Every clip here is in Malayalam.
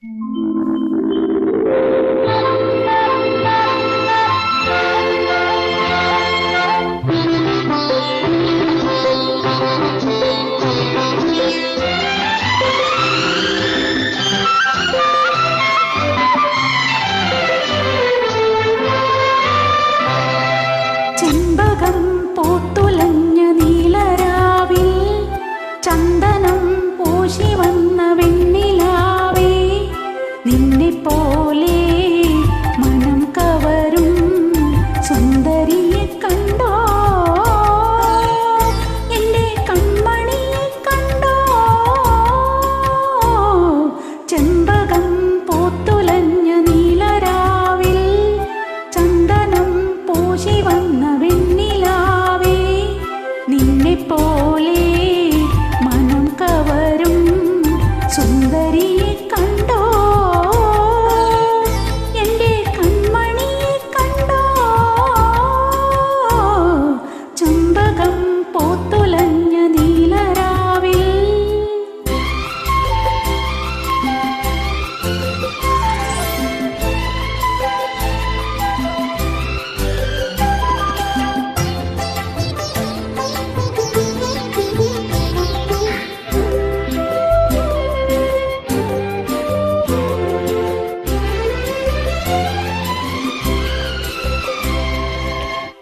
Thank you.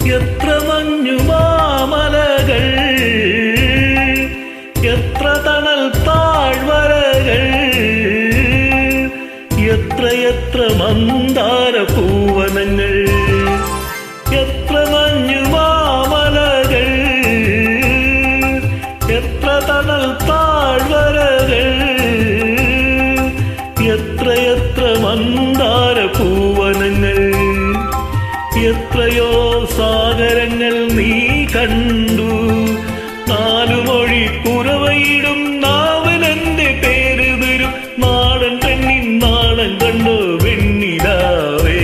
എത്ര മഞ്ഞുമാമലകൾ എത്ര തണൽ താഴ്വരകൾ എത്രയെത്ര എത്ര മന്ദാര പൂവനങ്ങൾ എത്ര മഞ്ഞുമാമലകൾ എത്ര തണൽ താഴ്വരകൾ എത്ര എത്ര മന്ദാര പൂവനങ്ങൾ എത്രയോ സാഗരങ്ങൾ നീ കണ്ടു. നാലു മൊഴി കുറവയിടും നാവനെന്റെ പേര് തരും. നാടൻ പെണ്ണിൻ നാടൻ കണ്ടു വെണ്ണിലാവേ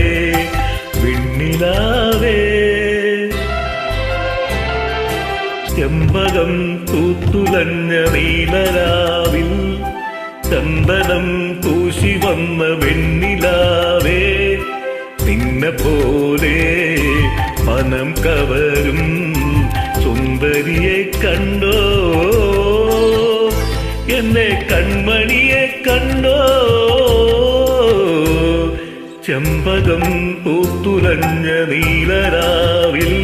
വെണ്ണിലാവേ. ചെമ്പകം തൂത്തുലഞ്ഞ നീലരാവിൽ ചന്ദനം പൂശി വന്ന വെണ്ണിലാവേ നിന്നെ പോലെ മനം കവരും സുന്ദരിയെ കണ്ടോ? എന്നെ കൺമണിയെ കണ്ടോ? ചെമ്പകം പൂത്തുലഞ്ഞ നീലരാവിൽ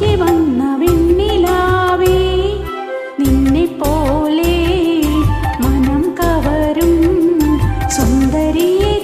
പക്ഷി പോലെ മനം കവരും സുന്ദരിയേ.